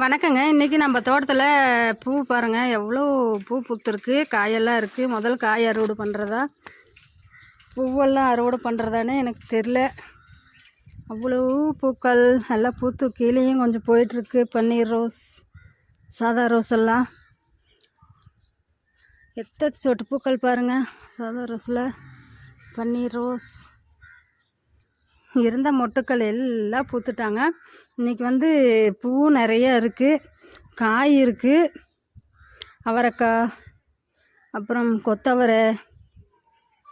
வணக்கங்க. இன்றைக்கி நம்ம தோட்டத்தில் பூ பாருங்கள் எவ்வளோ பூ பூத்துருக்கு. காயெல்லாம் இருக்குது முதல் காய் அறுவடை பண்ணுறதா பூவெல்லாம் அறுவடை பண்ணுறதானே எனக்கு தெரில அவ்வளோ பூக்கள் எல்லாம் பூத்து கீழேயும் கொஞ்சம் போயிட்டுருக்கு. பன்னீர் ரோஸ் சாதா ரோஸ் எல்லாம். எத்தனை சொட்டு பூக்கள் பாருங்கள் சாதா ரோஸில் பன்னீர் ரோஸ் இருந்த மொட்டுக்கள் எல்லாம் பூத்துட்டாங்க. இன்றைக்கி வந்து பூ நிறைய இருக்குது காய் இருக்குது அவரைக்காய் அப்புறம் கொத்தவரை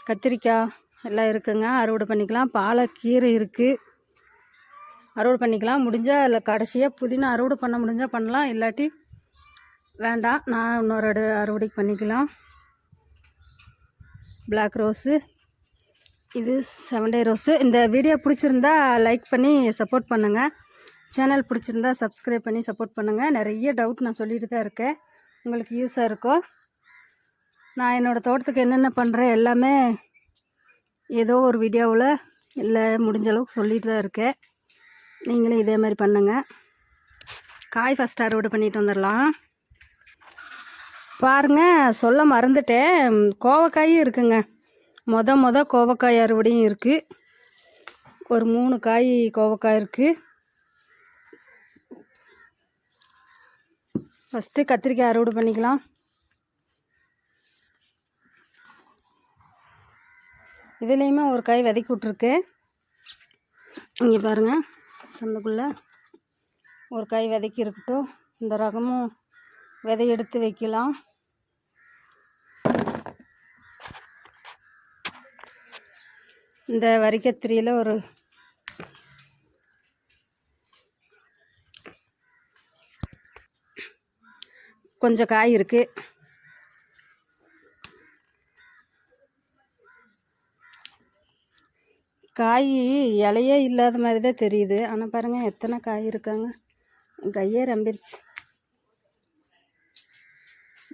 கத்திரிக்காய் எல்லாம் இருக்குங்க. அறுவடை பண்ணிக்கலாம். பாலக்கீரை இருக்குது அறுவடை பண்ணிக்கலாம். முடிஞ்சால் இல்லை கடைசியாக புதினா அறுவடை பண்ண முடிஞ்சால் பண்ணலாம். இல்லாட்டி வேண்டாம். நான் இன்னொரு அடு அறுவடை பண்ணிக்கலாம். பிளாக் ரோஸு இது செவன் டே ரோஸு. இந்த வீடியோ பிடிச்சிருந்தா லைக் பண்ணி சப்போர்ட் பண்ணுங்கள் சேனல் பிடிச்சிருந்தா சப்ஸ்கிரைப் பண்ணி சப்போர்ட் பண்ணுங்கள் நிறைய டவுட் நான் சொல்லிட்டு தான் இருக்கேன். உங்களுக்கு யூஸாக இருக்கும் நான் என்னோடய தோட்டத்துக்கு என்னென்ன பண்ணுறேன் எல்லாமே ஏதோ ஒரு வீடியோவில் இல்லை முடிஞ்ச அளவுக்கு சொல்லிட்டு தான் இருக்கேன். நீங்களும் இதே மாதிரி பண்ணுங்கள் காய் ஃபஸ்ட் அறுவடை பண்ணிட்டு வந்துடலாம். பாருங்கள் சொல்ல மறந்துட்டேன். கோவக்காயும் இருக்குங்க. மொத மொத கோவக்காய் அறுவடையும் இருக்குது ஒரு மூணு காய் கோவக்காய் இருக்குது ஃபஸ்ட்டு கத்திரிக்காய் அறுவடை பண்ணிக்கலாம். இதுலேயுமே ஒரு காய் விதைக்கி விட்ருக்கு இங்கே பாருங்கள் சந்துக்குள்ளே ஒரு காய் விதைக்கி இருக்கட்டும். இந்த ரகமும் விதை எடுத்து வைக்கலாம். இந்த வரிக்கத்திரியில் ஒரு கொஞ்சம் காய் இருக்குது காய் இலையே இல்லாத மாதிரி தான் தெரியுது. ஆனால் பாருங்கள் எத்தனை காய் இருக்காங்க? கையே ரம்பிருச்சு.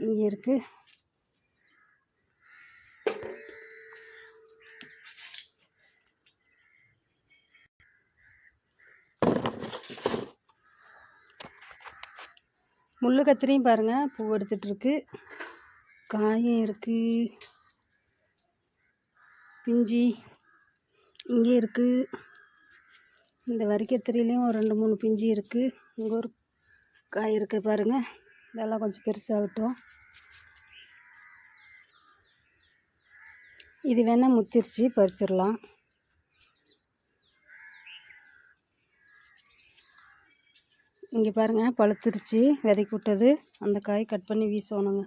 இங்கே இருக்குது முள்ளு கத்திரியும் பாருங்கள் பூ எடுத்துகிட்ருக்கு காயும் இருக்குது பிஞ்சி இங்கே இருக்குது இந்த வரிக்கத்திரிலையும் ஒரு ரெண்டு மூணு பிஞ்சு இருக்குது இங்கே ஒரு காய் இருக்குது பாருங்கள் இதெல்லாம் கொஞ்சம் பெருசாகட்டும். இது வேணால் முத்திருச்சு பறிச்சிடலாம். இங்கே பாருங்கள் பழுத்துருச்சு. விதைக்கு விட்டது. அந்த காய் கட் பண்ணி வீசணுங்க.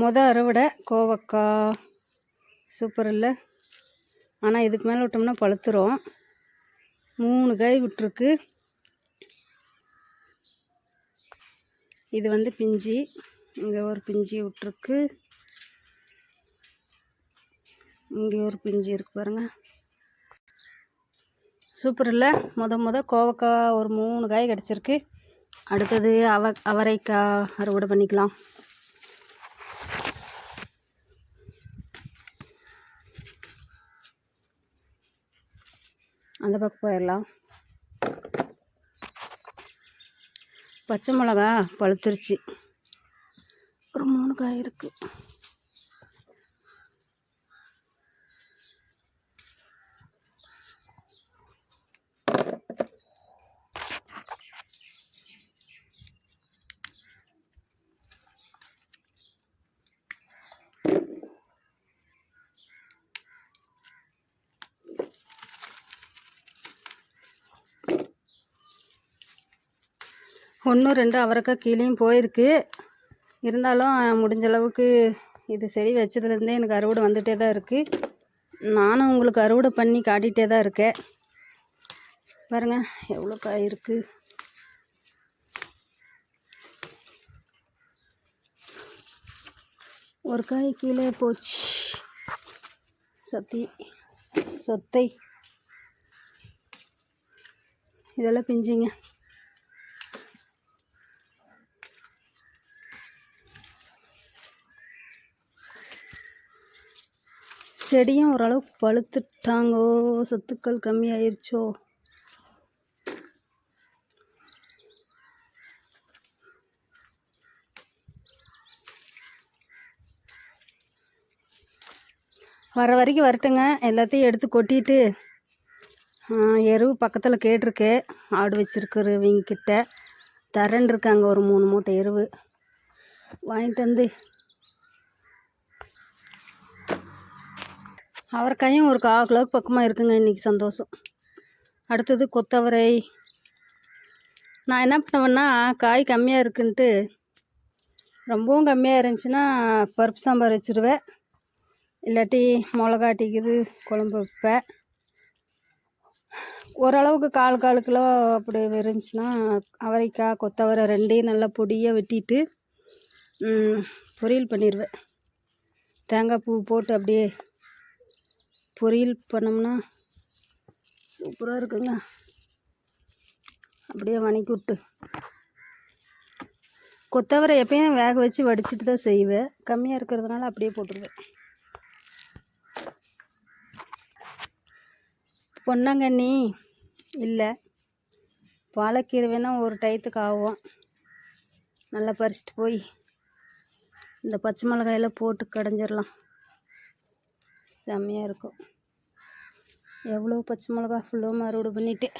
மொத அறுவடை கோவக்காய் சூப்பர் இல்லை. ஆனால் இதுக்கு மேலே விட்டோம்னா பழுத்துரும். மூணு காய் விட்டுருக்கு. இது வந்து பிஞ்சி. இங்கே ஒரு பிஞ்சி விட்டுருக்கு. இங்கே ஒரு பிஞ்சு இருக்கு பாருங்கள் சூப்பர் இல்லை முத முத கோவக்காய் ஒரு மூணு காய் கிடச்சிருக்கு. அடுத்தது அவ அவரைக்காய் அறுவடை பண்ணிக்கலாம். அந்த பக்கம் போயிடலாம் பச்சை மிளகா பழுத்துருச்சு. ஒரு மூணு காய் இருக்குது ஒன்று ரெண்டு அவரைக்காய் கீழேயும் போயிருக்கு. இருந்தாலும் முடிஞ்ச அளவுக்கு இது செடி வச்சதுலேருந்தே எனக்கு அறுவடை வந்துகிட்டே தான் இருக்குது நானும் உங்களுக்கு அறுவடை பண்ணி காட்டிகிட்டே தான் இருக்கேன். பாருங்கள் எவ்வளோ காய் இருக்குது ஒரு காய் கீழே போச்சு. சத்தி சொத்தை. இதெல்லாம் பிஞ்சிங்க. செடியும் ஓரளவுக்கு பழுத்துட்டாங்கோ. சத்துக்கள் கம்மியாயிருச்சோ. வர வரைக்கும் வரட்டுங்க. எல்லாத்தையும் எடுத்து கொட்டிட்டு எருவு பக்கத்தில் கேட்டிருக்கு. ஆடு வச்சுருக்கிறவங்கிட்ட தரேன் இருக்காங்க ஒரு மூணு மூட்டை எருவு. வாங்கிட்டு வந்து அவரைக்காயும் ஒரு கால் கிலோவுக்கு பக்கமாக இருக்குங்க இன்றைக்கி சந்தோஷம். அடுத்தது கொத்தவரை. நான் என்ன பண்ணுவேன்னா காய் கம்மியாக இருக்குன்ட்டு ரொம்பவும் கம்மியாக இருந்துச்சுன்னா பருப்பு சாம்பார் வச்சுருவேன். இல்லாட்டி மிளகாட்டிக்குது குழம்பு வைப்பேன். ஓரளவுக்கு கால் கால் கிலோ அப்படி இருந்துச்சுன்னா அவரைக்காய் கொத்தவரை ரெண்டையும் நல்லா பொடியாக வெட்டிட்டு பொரியல் பண்ணிடுவேன் தேங்காய் பூ போட்டு அப்படியே பொரியல் பண்ணோம்னா சூப்பராக இருக்குங்க. அப்படியே வணக்கி விட்டு கொத்தவரை எப்பயும் வேக வச்சு வடிச்சிட்டு தான் செய்வேன். கம்மியாக இருக்கிறதுனால அப்படியே போட்டுருவேன். பொன்னாங்கண்ணி இல்லை. பாலக்கீரை வேணால் ஒரு டயத்துக்கு ஆகும் நல்லா பறிச்சிட்டு போய் இந்த பச்சை மிளகாயெல்லாம் போட்டு கடைஞ்சிடலாம். செம்மையாக இருக்கும். எவ்வளோ பச்சை மிளகா ஃபுல்லாக அறுவடை பண்ணிட்டேன்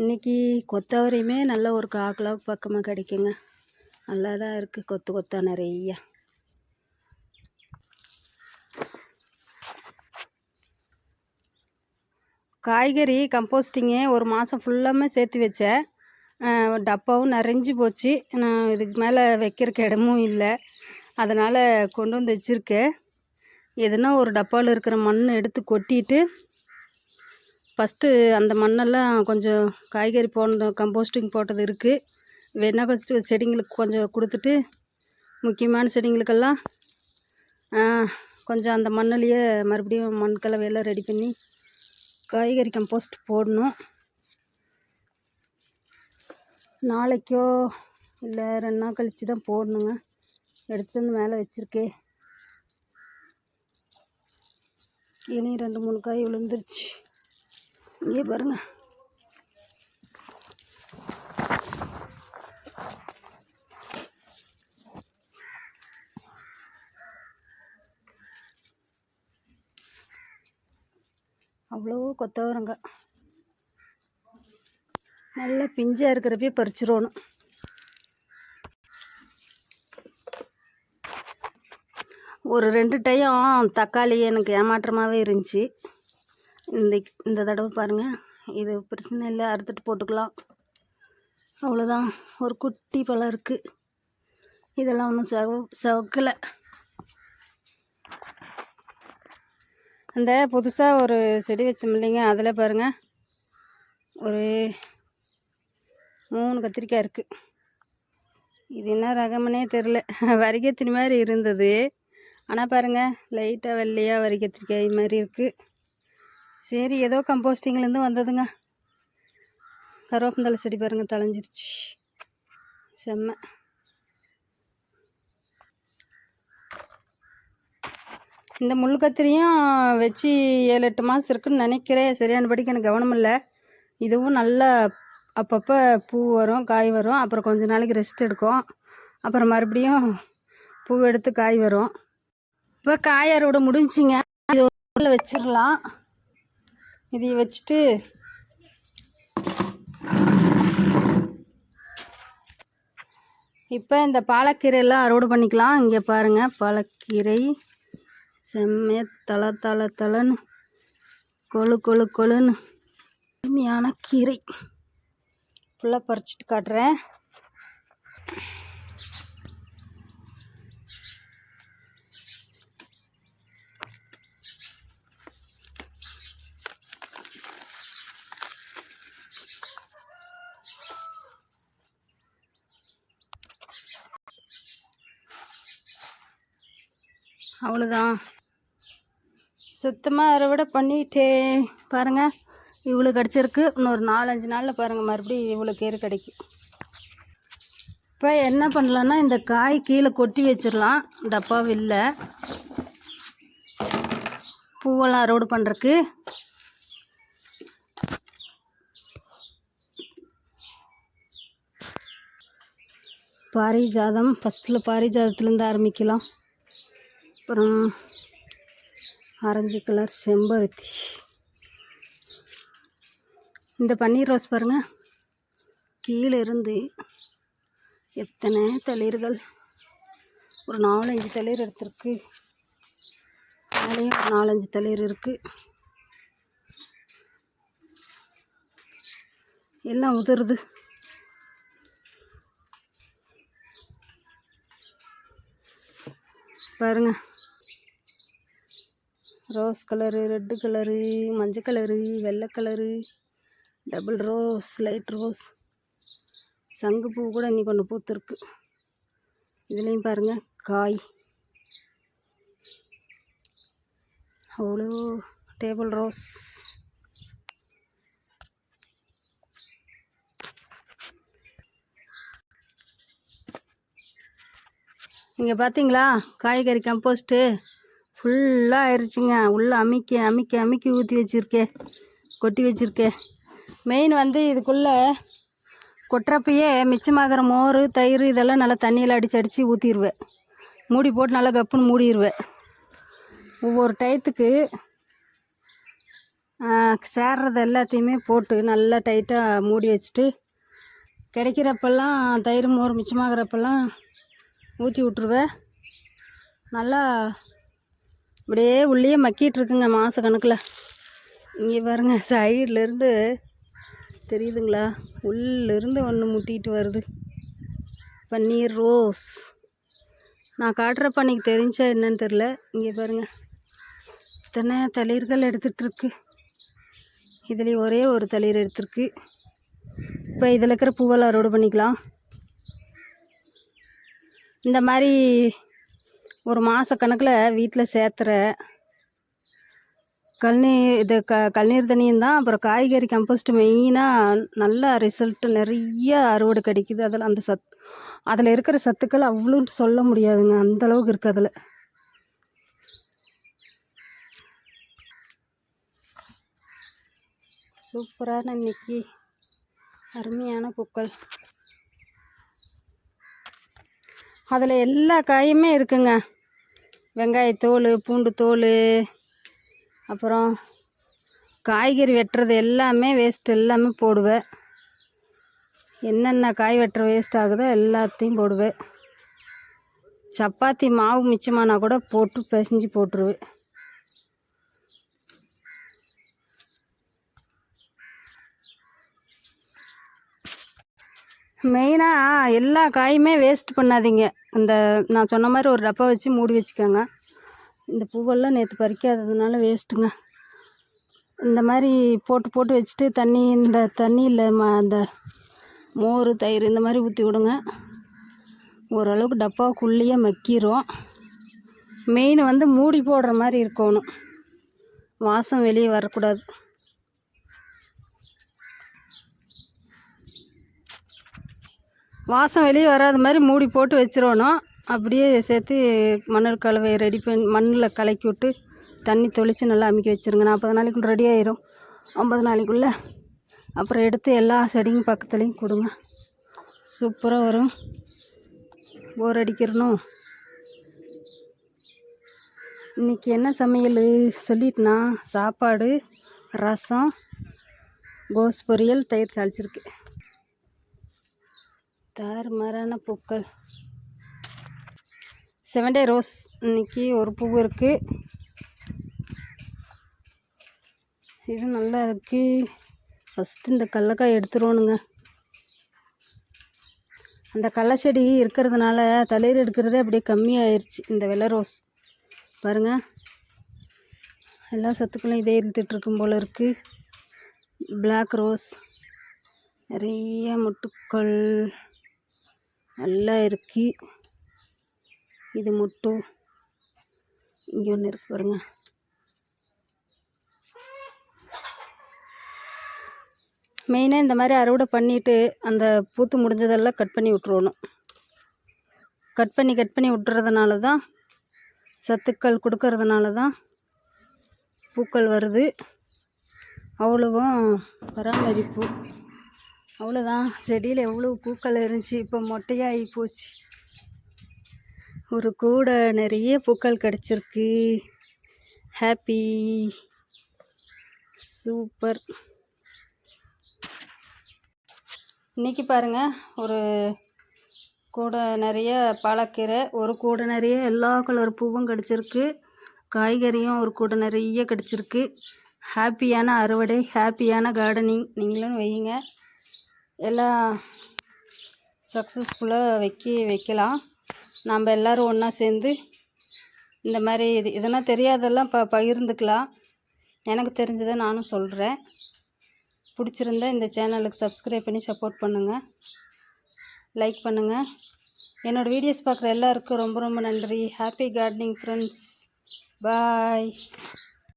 இன்றைக்கி கொத்தவரையுமே நல்ல ஒரு கால் பக்கமாக கிடைக்குங்க. நல்லா தான் இருக்குது கொத்து கொத்தா நிறையா. காய்கறி கம்போஸ்டிங்கு ஒரு மாதம் ஃபுல்லாமே சேர்த்து வச்சேன். டப்பாவும் நிறைஞ்சி போச்சு. நான் இதுக்கு மேலே வைக்கிறக்கு இடமும் இல்லை. அதனால் கொண்டு வந்து வச்சுருக்கேன். எதுனா ஒரு டப்பாவில் இருக்கிற மண்ணை எடுத்து கொட்டிட்டு ஃபஸ்ட்டு அந்த மண்ணெல்லாம் கொஞ்சம் காய்கறி போன கம்போஸ்டிங் போட்டது இருக்குது வேணா ஃபஸ்ட்டு செடிங்களுக்கு கொஞ்சம் கொடுத்துட்டு முக்கியமான செடிங்களுக்கெல்லாம் கொஞ்சம் அந்த மண்ணுலேயே மறுபடியும் மண் கலவையெல்லாம் ரெடி பண்ணி காய்கறி கம்போஸ்ட் போடணும். நாளைக்கோ இல்லை ரெண்டு நாள் கழித்து தான் போடணுங்க. எடுத்துகிட்டு வந்து மேலே வச்சுருக்கேன். இனி ரெண்டு மூணு காய் விழுந்துருச்சு. இங்கே பாருங்க. அவ்வளோ கொத்தவரங்க நல்லா பிஞ்சாக இருக்கிறப்பே பறிச்சிடணும் ஒரு ரெண்டு டைம் தக்காளி எனக்கு ஏமாற்றமாகவே இருந்துச்சு. இந்த இந்த தடவை பாருங்கள் இது பிரச்சனை இல்லை அறுத்துட்டு போட்டுக்கலாம். அவ்வளோதான் ஒரு குட்டி பழம் இருக்குது இதெல்லாம் ஒன்றும் செவ செவக்கலை. அந்த புதுசாக ஒரு செடி வச்சோம் இல்லைங்க. அதில் பாருங்கள் ஒரு மூணு கத்திரிக்காய் இருக்குது இது என்ன ரகம்னே தெரில வரிகத்தின் மாதிரி இருந்தது. ஆனால் பாருங்கள் லைட்டாக வெள்ளையாக வரிகத்திரிக்காய் மாதிரி இருக்குது சரி ஏதோ கம்போஸ்டிங்லேருந்து வந்ததுங்க. கருவேப்பந்தலை செடி பாருங்கள் தளைஞ்சிருச்சு செம்ம. இந்த முள் கத்திரியும் வச்சு ஏழு எட்டு மாதம் இருக்குன்னு நினைக்கிறேன். சரியானபடிக்கு எனக்கு கவனம் இல்லை. இதுவும் நல்லா அப்பப்போ பூ வரும் காய் வரும். அப்புறம் கொஞ்ச நாளைக்கு ரெஸ்ட் எடுக்கும். அப்புறம் மறுபடியும் பூ எடுத்து காய் வரும். இப்போ காய் அறுவடை முடிஞ்சிங்க இது ஒரு ஊரில் வச்சிடலாம் இதை வச்சுட்டு இப்போ இந்த பாலக்கீரையெல்லாம் அறுவடை பண்ணிக்கலாம். இங்கே பாருங்கள் பாலக்கீரை. செம்மைய தலை தலை தலைன்னு கொழு கொழு கொழுன்னு. அருமையான கீரை. ஃபுல்லாக பறிச்சிட்டு காட்டுறேன். அவ்வளோதான் சுத்தமாக அறுவடை பண்ணிட்டே பாருங்கள் இவ்வளோ கிடச்சிருக்கு. இன்னொரு நாலஞ்சு நாளில் பாருங்கள் மறுபடியும் இவ்வளோ கீரை கிடைக்கும். இப்போ என்ன பண்ணலான்னா இந்த காய் கீழே கொட்டி வச்சிடலாம். டப்பா இல்லை. பூவெல்லாம் அறுவடை பண்ணுறக்கு பாரிஜாதம் ஃபஸ்ட்டில் பாரிஜாதத்துலேருந்து ஆரம்பிக்கலாம். அப்புறம் ஆரஞ்சு கலர் செம்பருத்தி. இந்த பன்னீர் ரோஸ் பாருங்கள் கீழே இருந்து எத்தனை தளிர்கள்? ஒரு நாலஞ்சு தளிர் எடுத்திருக்கு. மேலேயும் ஒரு நாலஞ்சு தளிர் இருக்குது எல்லாம் உதிருது. பாருங்கள் ரோஸ் கலரு ரெட்டு கலரு மஞ்சள் கலரு வெள்ளை colour double rose light rose சங்குப்பூ கூட இன்னைக்கு ஒன்று பூத்துருக்கு. இதுலேயும் பாருங்க காய். அவ்வளோ டேபிள் ரோஸ் இங்கே பார்த்தீங்களா காய்கறி கம்போஸ்ட்டு ஃபுல்லாக ஆயிடுச்சுங்க உள்ளே அமைக்க அமைக்க அமைக்க ஊற்றி வச்சுருக்கே. கொட்டி வச்சுருக்கே. மெயின் வந்து இதுக்குள்ளே கொட்டுறப்பயே மிச்சமாகிற மோர் தயிர் இதெல்லாம் நல்லா தண்ணியில் அடித்து அடித்து ஊற்றிடுவேன் மூடி போட்டு நல்லா கப்புன்னு மூடிடுவேன் ஒவ்வொரு டயத்துக்கு சேர்றது எல்லாத்தையுமே போட்டு நல்லா டைட்டாக மூடி வச்சுட்டு கிடைக்கிறப்பெல்லாம் தயிர் மோர் மிச்சமாகறப்பெல்லாம் ஊற்றி விட்ருவேன் நல்லா அப்படியே உள்ளே மக்கிட்டு இருக்குங்க மாத கணக்கில். இங்கே பாருங்க சைட்லேருந்து தெரியுதுங்களா? உள்ளேருந்து ஒன்று முட்டிகிட்டு வருது. பன்னீர் ரோஸ். நான் காட்டுறப்ப அன்றைக்கி தெரிஞ்சா என்னன்னு தெரில இங்கே பாருங்கள் இத்தனை தளிர்கள் எடுத்துகிட்ருக்கு இதுலேயும் ஒரே ஒரு தளிர் எடுத்திருக்கு. இப்போ இதில் இருக்கிற பூவெல்லாம் அறுவடை பண்ணிக்கலாம். இந்த மாதிரி ஒரு மாத கணக்கில் வீட்டில் சேர்த்துற கழனி இது க கழநீர் தண்ணியும் தான் அப்புறம் காய்கறி கம்போஸ்ட் மெயினாக நல்ல ரிசல்ட்டு நிறைய அறுவடை கிடைக்குது. அதில் அந்த சத் அதில் இருக்கிற சத்துக்கள் அவ்வளோன்னு சொல்ல முடியாதுங்க. அந்த அளவுக்கு இருக்குது அதில். சூப்பரான இன்னைக்கு அருமையான பூக்கள். அதில் எல்லா காயுமே இருக்குங்க. வெங்காயத்தோல் பூண்டு தோல் அப்புறம் காய்கறி வெட்டுறது எல்லாமே வேஸ்ட் எல்லாமே போடுவேன் என்னென்ன காய் வெட்டுற வேஸ்ட் ஆகுதோ எல்லாத்தையும் போடுவேன் சப்பாத்தி மாவு மிச்சமானா கூட போட்டு பிசைஞ்சு போட்டுருவேன் மெயினாக எல்லா காயுமே வேஸ்ட் பண்ணாதீங்க. இந்த நான் சொன்ன மாதிரி ஒரு டப்பா வச்சு மூடி வச்சுக்கோங்க. இந்த பூவெல்லாம் நேற்று பறிக்காததுனால வேஸ்ட்டுங்க இந்த மாதிரி போட்டு போட்டு வச்சுட்டு தண்ணி இந்த தண்ணியில் ம அந்த மோர் தயிர் இந்த மாதிரி ஊற்றி விடுங்க. ஓரளவுக்கு டப்பாவுக்குள்ளேயே மக்கிரும். மெயின் வந்து மூடி போடுற மாதிரி இருக்கணும். வாசம் வெளியே வரக்கூடாது. வாசம் வெளியே வராத மாதிரி மூடி போட்டு வச்சிடணும் அப்படியே சேர்த்து மணல் கலவை ரெடி பண்ணி மண்ணில் கலக்கி விட்டு தண்ணி தெளித்து நல்லா அமுக்கி வச்சுருங்க. நாற்பது நாளைக்குள்ளே ரெடி ஆயிரும். ஐம்பது நாளைக்குள்ளே அப்புறம் எடுத்து எல்லா செடியும் பக்கத்துலேயும் கொடுங்க. சூப்பராக வரும். போர் அடிக்கிறணும். இன்றைக்கி என்ன சமையல்? சொல்லிட்டுனா சாப்பாடு ரசம் கோஸ் பொரியல் தயிர் தாளிச்சிருக்கு. தாறுமாறான பூக்கள். Seven day rose. இன்னைக்கு ஒரு பூ இருக்குது இது நல்லா இருக்குது ஃபஸ்ட்டு இந்த கடலக்காய் எடுத்துருவோனுங்க. அந்த கடல செடி இருக்கிறதுனால தளிர் எடுக்கிறதே அப்படியே கம்மியாயிருச்சு. இந்த வெள்ளை ரோஸ். பாருங்கள் எல்லா சத்துக்களும் இதே இருக்கும் போல் இருக்குது பிளாக் ரோஸ் நிறைய முட்டுக்கள். நல்லா இருக்கு இது மட்டும் இங்கே ஒன்று இருக்கு பாருங்க. மெயினாக இந்த மாதிரி அறுவடை பண்ணிவிட்டு அந்த பூத்து முடிஞ்சதெல்லாம் கட் பண்ணி விட்ருவணும் கட் பண்ணி கட் பண்ணி விட்டுறதுனால தான் சத்துக்கள் கொடுக்கறதுனால தான் பூக்கள் வருது. அவ்வளவும் பராமரிப்பு. அவ்வளோதான் செடியில் எவ்வளோ பூக்கள் இருந்துச்சு இப்போ மொட்டையாகி போச்சு. ஒரு கூடை நிறைய பூக்கள் கிடச்சிருக்கு. ஹாப்பி சூப்பர் இன்றைக்கி பாருங்கள் ஒரு கூடை நிறைய பாலக்கீரை ஒரு கூடை நிறைய எல்லா கலர் பூவும் கிடச்சிருக்கு. காய்கறியும் ஒரு கூடை நிறைய கிடச்சிருக்கு. ஹாப்பியான அறுவடை ஹாப்பியான கார்டனிங் நீங்களும் வையுங்க. எல்லாம் சக்ஸஸ்ஃபுல்லாக வைக்க வைக்கலாம். நம்ம எல்லோரும் ஒன்றா சேர்ந்து இந்த மாதிரி இது இதெல்லாம் தெரியாதெல்லாம் ப பகிர்ந்துக்கலாம். எனக்கு தெரிஞ்சதை நானும் சொல்கிறேன் பிடிச்சிருந்தா இந்த சேனலுக்கு சப்ஸ்கிரைப் பண்ணி சப்போர்ட் பண்ணுங்கள் லைக் பண்ணுங்கள் என்னோடய வீடியோஸ் பார்க்குற எல்லாருக்கும் ரொம்ப ரொம்ப நன்றி. Happy gardening friends bye